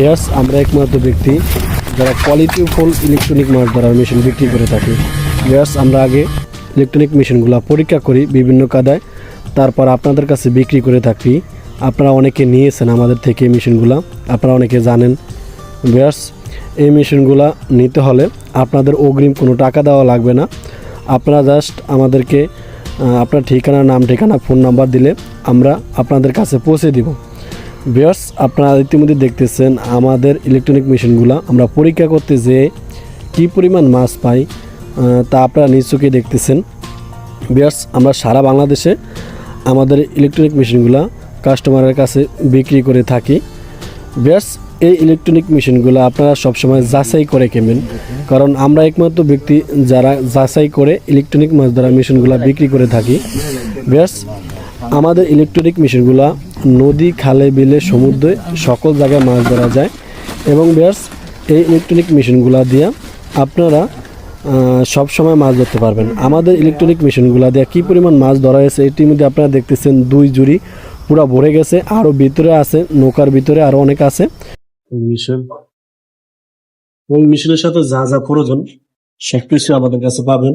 Beers আমরা একমাত্র ব্যক্তি যারা কোয়ালিটি ফুল ইলেকট্রনিক মাছ ধরার মেশিন বিক্রি করে থাকি। বেয়ার্স আমরা আগে ইলেকট্রনিক মেশিনগুলো পরীক্ষা করি বিভিন্ন কাদায়, তারপর আপনাদের কাছে বিক্রি করে থাকি। আপনারা অনেকে নিয়েছেন আমাদের থেকে মেশিনগুলো আপনারা অনেকে জানেন। বেয়ার্স এই মেশিনগুলো নিতে হলে আপনাদের অগ্রিম কোনো টাকা দেওয়া লাগবে না। আপনারা জাস্ট আমাদেরকে আপনার ঠিকানা নাম, ঠিকানা ফোন নাম্বার দিলে আমরা আপনাদের কাছে পৌঁছে দিব। বিয়ার্স আপনারা ইতিমধ্যে দেখতেছেন আমাদের ইলেকট্রনিক মেশিনগুলো আমরা পরীক্ষা করতে যেয়ে কী পরিমাণ মাছ পাই তা আপনারা নিশ্চয়ই দেখতেছেন। বিয়ার্স আমরা সারা বাংলাদেশে আমাদের ইলেকট্রনিক মেশিনগুলো কাস্টমারের কাছে বিক্রি করে থাকি। বিয়ার্স এই ইলেকট্রনিক মেশিনগুলো আপনারা সবসময় যাচাই করে কেনেন। কারণ আমরা একমাত্র ব্যক্তি যারা যাচাই করে ইলেকট্রনিক মাছ ধরা মেশিনগুলো বিক্রি করে থাকি। বিয়ার্স আমাদের ইলেকট্রনিক মেশিনগুলো নদী, খালে, বিলে, সমুদ্রে সকল জায়গায় মাছ ধরা যায়। এবং বিয়ার্স, এই ইলেকট্রনিক মেশিনগুলো দিয়ে আপনারা সব সময় মাছ ধরতে পারবেন। আমাদের ইলেকট্রনিক মেশিনগুলো দিয়ে কী পরিমাণ মাছ ধরা হয়েছে এটির মধ্যে আপনারা দেখতেছেন দুই জুড়ি পুরো ভরে গেছে। আরও ভিতরে আছে, নৌকার ভিতরে আরও অনেক আছে। মেশিন। মেশিনের সাথে যা যা প্রয়োজন সব কিছু আমাদের কাছে পাবেন।